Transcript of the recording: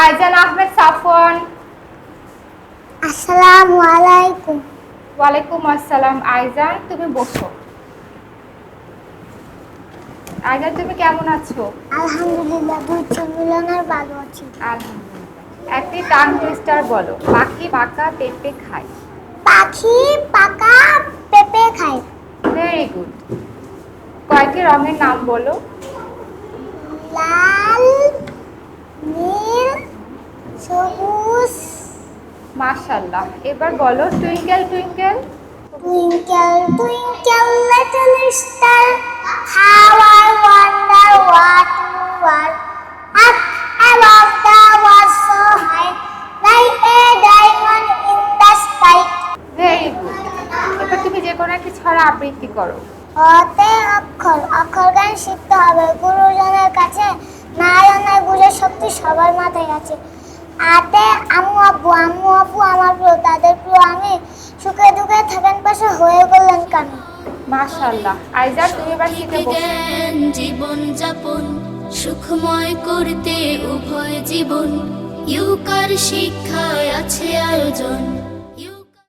আইজান আহমেদ সাফওয়ান। আসসালামু আলাইকুম। ওয়ালাইকুম আসসালাম। আইজান তুমি বসো। আইজান তুমি কেমন আছো? আলহামদুলিল্লাহ বুঝছি মিলনের ভালো আছি। আলহামদুলিল্লাহ। একটি টান টুইস্টার বলো পাখি পাকা পেঁপে খায়। পাখি পাকা পেঁপে খায়। ভেরি গুড কয়েকটি রঙের নাম বলো। সবুজ। মাশাল্লাহ এবার বলো twinkle twinkle Twinkle, twinkle, little star, how I wonder what you are. Up above the world so high, like a diamond in the sky. Very good এবার তুমি যে কোনো একটি ছড়া আবৃত্তি করো। অতে অক্ষর অক্ষর গান শিখতে হবে। গুরুজনের কাছে না জানার বুঝে শক্তি সবার মাথায় আছে। আতে আম্মু আব্বু আম্মু আব্বু আমার প্রিয় তাদের প্রিয় আমি সুখে দুঃখে থাকেন পাশে হয়ে গেলেন কেন? মাশাল্লাহ আইজা তুমি এবার শিখে বসো। জীবন যাপন সুখময় করতে উভয় জীবন। ইউকার শিক্ষায় আছে আয়োজন।